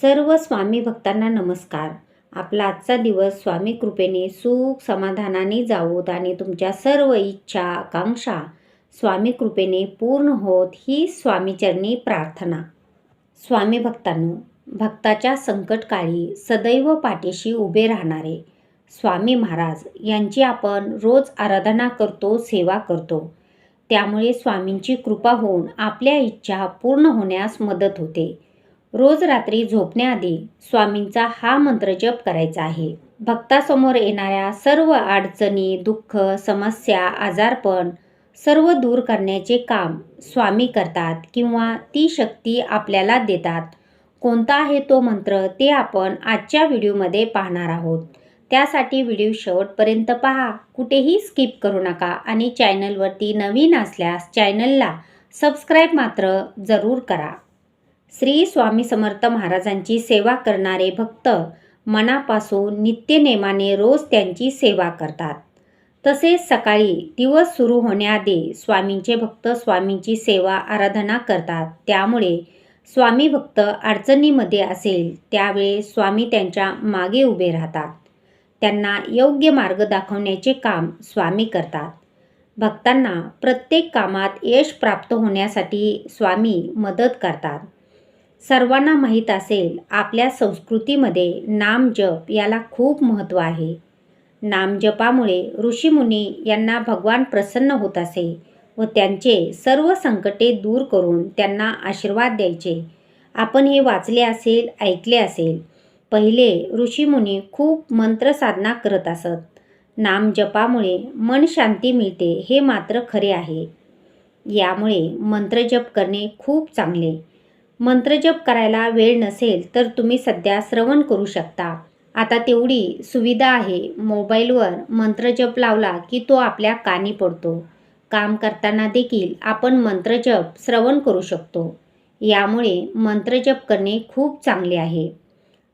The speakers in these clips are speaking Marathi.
सर्व स्वामी भक्तांना नमस्कार. आपला आजचा दिवस स्वामी कृपेने सुख समाधानाने जावोत आणि तुमच्या सर्व इच्छा आकांक्षा स्वामी कृपेने पूर्ण होत ही स्वामीचरणी प्रार्थना. स्वामी भक्तांनो भक्ताच्या संकटकाळी सदैव पाठीशी उभे राहणारे स्वामी महाराज यांची आपण रोज आराधना करतो सेवा करतो. त्यामुळे स्वामींची कृपा होऊन आपल्या इच्छा पूर्ण होण्यास मदत होते. रोज रात्री झोपण्याआधी स्वामींचा हा मंत्र जप करायचा आहे. भक्तासमोर येणाऱ्या सर्व अडचणी दुःख समस्या आजारपण सर्व दूर करण्याचे काम स्वामी करतात किंवा ती शक्ती आपल्याला देतात. कोणता आहे तो मंत्र ते आपण आजच्या व्हिडिओमध्ये पाहणार आहोत. त्यासाठी व्हिडिओ शेवटपर्यंत पहा. कुठेही स्किप करू नका आणि चॅनलवरती नवीन असल्यास चॅनलला सबस्क्राईब मात्र जरूर करा. श्री स्वामी समर्थ महाराजांची सेवा करणारे भक्त मनापासून नित्यनेमाने रोज त्यांची सेवा करतात. तसेच सकाळी दिवस सुरू होण्याआधी स्वामींचे भक्त स्वामींची सेवा आराधना करतात. त्यामुळे स्वामी भक्त अडचणीमध्ये असेल त्यावेळी स्वामी त्यांच्या मागे उभे राहतात. त्यांना योग्य मार्ग दाखवण्याचे काम स्वामी करतात. भक्तांना प्रत्येक कामात यश प्राप्त होण्यासाठी स्वामी मदत करतात. सर्वांना माहीत असेल आपल्या संस्कृतीमध्ये नामजप याला खूप महत्त्व आहे. नामजपामुळे ऋषीमुनी यांना भगवान प्रसन्न होत असे व त्यांचे सर्व संकटे दूर करून त्यांना आशीर्वाद द्यायचे. आपण हे वाचले असेल ऐकले असेल पहिले ऋषीमुनी खूप मंत्रसाधना करत असत. नामजपामुळे मन शांती मिळते हे मात्र खरे आहे. यामुळे मंत्रजप करणे खूप चांगले. मंत्रजप करायला वेळ नसेल तर तुम्ही सध्या श्रवण करू शकता. आता तेवढी सुविधा आहे. मोबाईलवर मंत्रजप लावला की तो आपल्या कानी पडतो. काम करताना देखील आपण मंत्रजप श्रवण करू शकतो. यामुळे मंत्रजप करणे खूप चांगले आहे.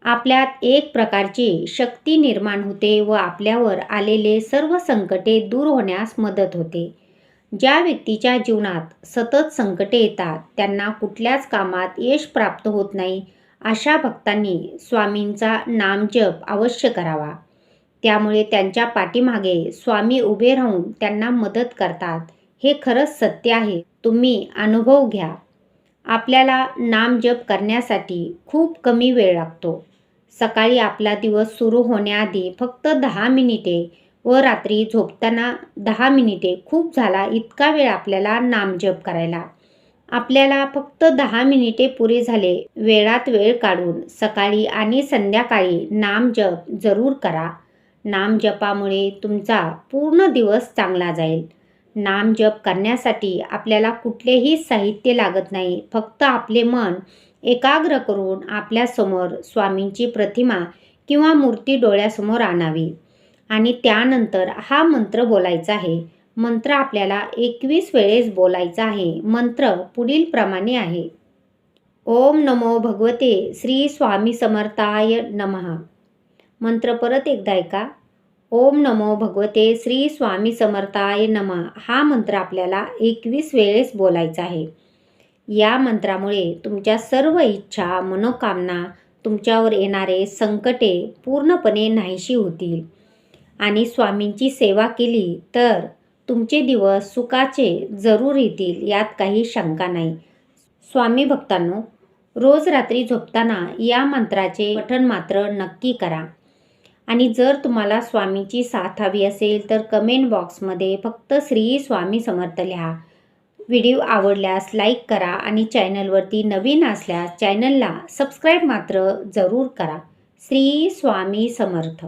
आपल्यात एक प्रकारची शक्ती निर्माण होते व आपल्यावर आलेले सर्व संकटे दूर होण्यास मदत होते. ज्या व्यक्तीच्या जीवनात सतत संकटे येतात त्यांना कुठल्याच कामात यश प्राप्त होत नाही अशा भक्तांनी स्वामींचा नामजप अवश्य करावा. त्यामुळे त्यांच्या पाठीमागे स्वामी उभे राहून त्यांना मदत करतात. हे खरंच सत्य आहे. तुम्ही अनुभव घ्या. आपल्याला नामजप करण्यासाठी खूप कमी वेळ लागतो. सकाळी आपला दिवस सुरू होण्याआधी फक्त दहा मिनिटे व रात्री झोपताना दहा मिनिटे खूप झाला इतका वेळ आपल्याला नामजप करायला. आपल्याला फक्त दहा मिनिटे पुरे झाले वेळात वेळ काढून. सकाळी आणि संध्याकाळी नामजप जरूर करा. नामजपामुळे तुमचा पूर्ण दिवस चांगला जाईल. नामजप करण्यासाठी आपल्याला कुठलेही साहित्य लागत नाही. फक्त आपले मन एकाग्र करून आपल्यासमोर स्वामींची प्रतिमा किंवा मूर्ती डोळ्यासमोर आणावी. आणि त्यानंतर हा मंत्र बोलायचा आहे. मंत्र आपल्याला एकवीस वेळेस बोलायचा आहे. मंत्र पुढील प्रमाणे आहे. ओम नमो भगवते श्री स्वामी समर्थाय नमहा मंत्र परत एकदा ऐका. ओम नमो भगवते श्री स्वामी समर्थाय नमः. हा मंत्र आपल्याला एकवीस वेळेस बोलायचा आहे. या मंत्रामुळे तुमच्या सर्व इच्छा मनोकामना तुमच्यावर येणारे संकटे पूर्णपणे नाहीशी होतील. आणि स्वामींची सेवा केली तर तुमचे दिवस सुखाचे जरूर येतील यात काही शंका नाही. स्वामी भक्तांनो रोज रात्री झोपताना या मंत्राचे पठण मात्र नक्की करा. आणि जर तुम्हाला स्वामीची साथ हवी असेल तर कमेंट बॉक्समध्ये फक्त श्री स्वामी समर्थ लिहा. व्हिडिओ आवडल्यास लाईक करा आणि चॅनलवरती नवीन असल्यास चॅनलला सबस्क्राईब मात्र जरूर करा. श्री स्वामी समर्थ.